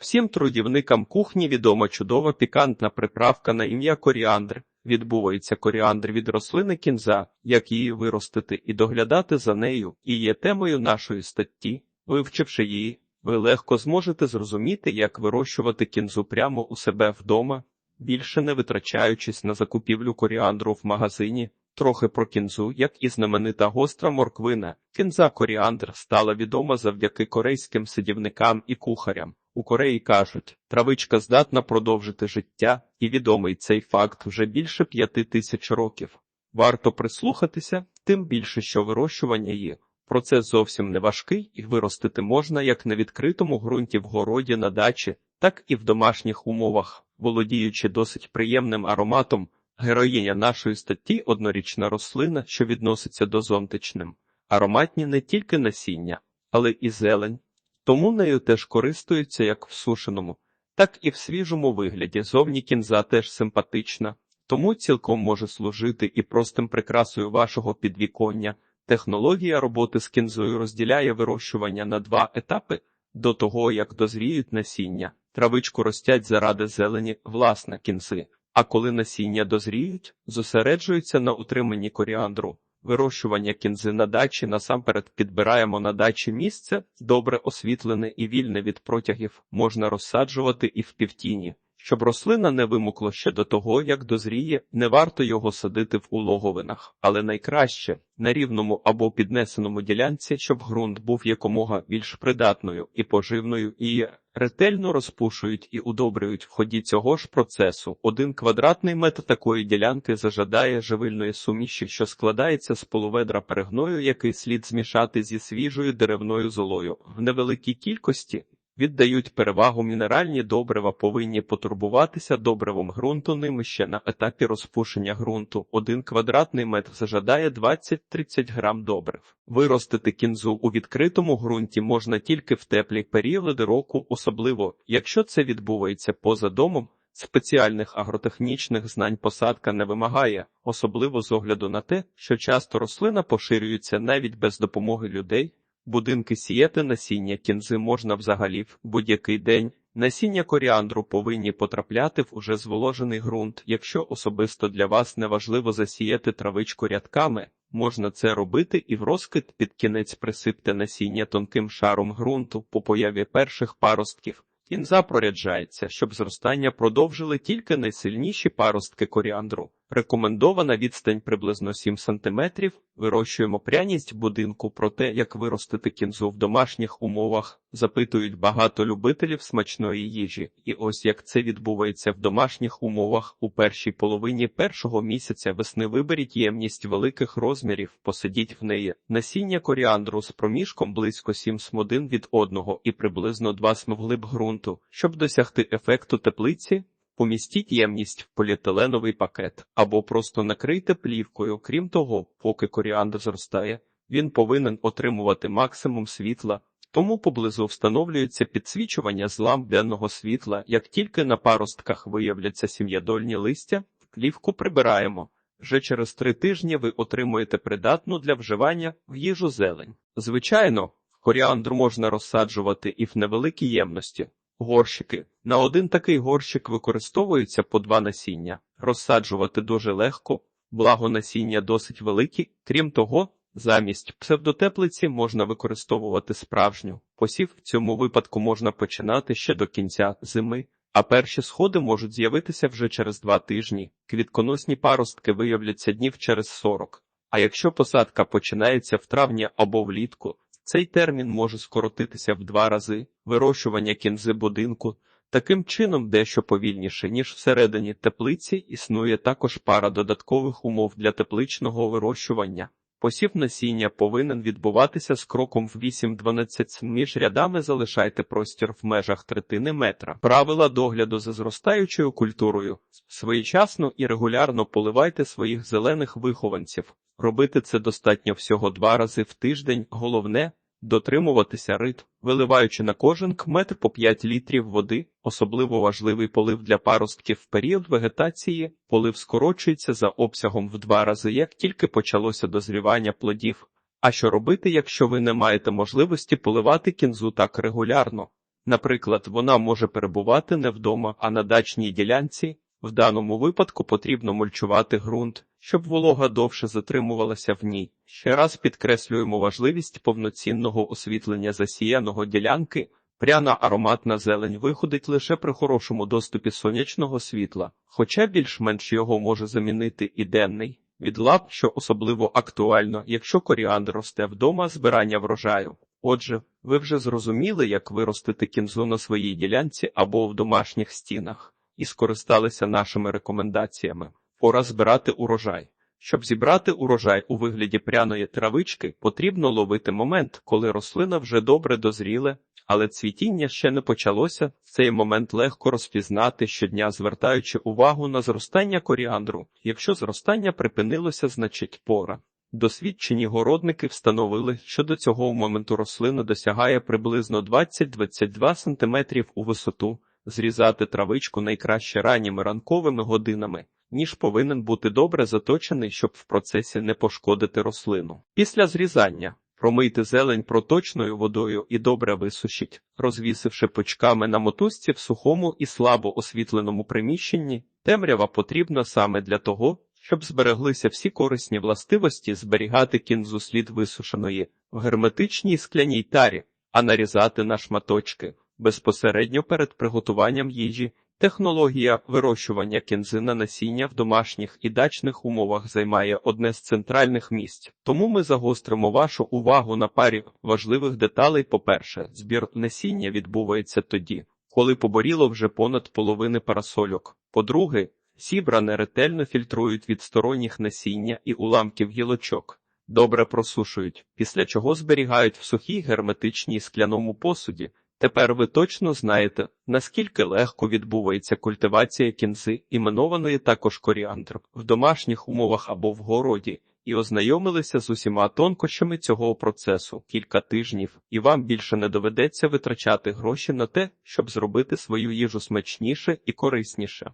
Всім трудівникам кухні відома чудова пікантна приправка на ім'я коріандр. Відбувається коріандр від рослини кінза, як її виростити і доглядати за нею, і є темою нашої статті. Вивчивши її, ви легко зможете зрозуміти, як вирощувати кінзу прямо у себе вдома, більше не витрачаючись на закупівлю коріандру в магазині. Трохи про кінзу, як і знаменита гостра морквина. Кінза коріандр стала відома завдяки корейським сидівникам і кухарям. У Кореї кажуть, травичка здатна продовжити життя, і відомий цей факт вже більше п'яти тисяч років. Варто прислухатися, тим більше, що вирощування її. Процес зовсім не важкий, і виростити можна як на відкритому ґрунті в городі на дачі, так і в домашніх умовах, володіючи досить приємним ароматом. Героїня нашої статті однорічна рослина, що відноситься до зонтичним. Ароматні не тільки насіння, але і зелень. Тому нею теж користуються як в сушеному, так і в свіжому вигляді. Зовні кінза теж симпатична, тому цілком може служити і простим прикрасою вашого підвіконня. Технологія роботи з кінзою розділяє вирощування на два етапи до того, як дозріють насіння. Травичку ростять заради зелені власне кінзи. А коли насіння дозріють, зосереджуються на утриманні коріандру. Вирощування кінзи на дачі насамперед підбираємо на дачі місце, добре освітлене і вільне від протягів, можна розсаджувати і в півтіні. Щоб рослина не вимукло ще до того, як дозріє, не варто його садити в улоговинах, але найкраще на рівному або піднесеному ділянці, щоб ґрунт був якомога більш придатною і поживною і ретельно розпушують і удобрюють в ході цього ж процесу. Один квадратний метр такої ділянки зажадає живильної суміші, що складається з полуведра перегною, який слід змішати зі свіжою деревною золою в невеликій кількості. Віддають перевагу мінеральні добрива, повинні потурбуватися добривом ґрунту ними ще на етапі розпушення ґрунту. Один квадратний метр зажадає 20-30 грам добрив. Виростити кінзу у відкритому ґрунті можна тільки в теплі періоди року, особливо якщо це відбувається поза домом. Спеціальних агротехнічних знань посадка не вимагає, особливо з огляду на те, що часто рослина поширюється навіть без допомоги людей. Будинки сіяти насіння кінзи можна взагалі в будь-який день. Насіння коріандру повинні потрапляти в уже зволожений ґрунт. Якщо особисто для вас не важливо засіяти травичку рядками, можна це робити і в розкид під кінець присипте насіння тонким шаром ґрунту по появі перших паростків. Кінза проряджається, щоб зростання продовжили тільки найсильніші паростки коріандру. Рекомендована відстань приблизно 7 см. Вирощуємо пряність будинку про те, як виростити кінзу в домашніх умовах, запитують багато любителів смачної їжі. І ось як це відбувається в домашніх умовах. У першій половині першого місяця весни виберіть ємність великих розмірів, посидіть в неї. Насіння коріандру з проміжком близько 7 смодин від одного і приблизно 2 см вглиб ґрунту, щоб досягти ефекту теплиці. Помістіть ємність в поліетиленовий пакет або просто накрийте плівкою. Крім того, поки коріандр зростає, він повинен отримувати максимум світла, тому поблизу встановлюється підсвічування з ламп денного світла. Як тільки на паростках виявляться сім'ядольні листя, плівку прибираємо. Вже через три тижні ви отримуєте придатну для вживання в їжу зелень. Звичайно, коріандр можна розсаджувати і в невеликій ємності. Горщики. На один такий горщик використовується по два насіння. Розсаджувати дуже легко, благо насіння досить великі. Крім того, замість псевдотеплиці можна використовувати справжню. Посів в цьому випадку можна починати ще до кінця зими, а перші сходи можуть з'явитися вже через два тижні. Квітконосні паростки виявляться днів через 40. А якщо посадка починається в травні або влітку, цей термін може скоротитися в два рази вирощування кінзи будинку. Таким чином, дещо повільніше, ніж всередині теплиці, існує також пара додаткових умов для тепличного вирощування. Посів насіння повинен відбуватися з кроком в 8-12 між рядами залишайте простір в межах третини метра. Правила догляду за зростаючою культурою. Своєчасно і регулярно поливайте своїх зелених вихованців. Робити це достатньо всього два рази в тиждень. Головне дотримуватися ритм, виливаючи на кожен метр по 5 літрів води, особливо важливий полив для паростків в період вегетації, полив скорочується за обсягом в два рази, як тільки почалося дозрівання плодів. А що робити, якщо ви не маєте можливості поливати кінзу так регулярно? Наприклад, вона може перебувати не вдома, а на дачній ділянці. В даному випадку потрібно мульчувати ґрунт, щоб волога довше затримувалася в ній. Ще раз підкреслюємо важливість повноцінного освітлення засіяного ділянки. Пряна ароматна зелень виходить лише при хорошому доступі сонячного світла, хоча більш-менш його може замінити і денний. Від лап, що особливо актуально, якщо коріандр росте вдома збирання врожаю. Отже, ви вже зрозуміли, як виростити кінзу на своїй ділянці або в домашніх стінах, і скористалися нашими рекомендаціями. Пора збирати урожай. Щоб зібрати урожай у вигляді пряної травички, потрібно ловити момент, коли рослина вже добре дозріле, але цвітіння ще не почалося. В цей момент легко розпізнати щодня, звертаючи увагу на зростання коріандру. Якщо зростання припинилося, значить пора. Досвідчені городники встановили, що до цього моменту рослина досягає приблизно 20-22 см у висоту. Зрізати травичку найкраще ранніми ранковими годинами, ніж повинен бути добре заточений, щоб в процесі не пошкодити рослину. Після зрізання промийте зелень проточною водою і добре висушіть, розвісивши почками на мотузці в сухому і слабо освітленому приміщенні. Темрява потрібна саме для того, щоб збереглися всі корисні властивості зберігати кінзу слід висушеної в герметичній скляній тарі, а нарізати на шматочки безпосередньо перед приготуванням їжі. Технологія вирощування кінзи на насіння в домашніх і дачних умовах займає одне з центральних місць. Тому ми загостримо вашу увагу на парі важливих деталей. По-перше, збір насіння відбувається тоді, коли поборіло вже понад половини парасольок. По-друге, Сібране ретельно фільтрують від сторонніх насіння і уламків гілочок, добре просушують, після чого зберігають в сухій герметичній скляному посуді. Тепер ви точно знаєте, наскільки легко відбувається культивація кінзи, іменованої також коріандр, в домашніх умовах або в городі, і ознайомилися з усіма тонкощами цього процесу кілька тижнів, і вам більше не доведеться витрачати гроші на те, щоб зробити свою їжу смачніше і корисніше.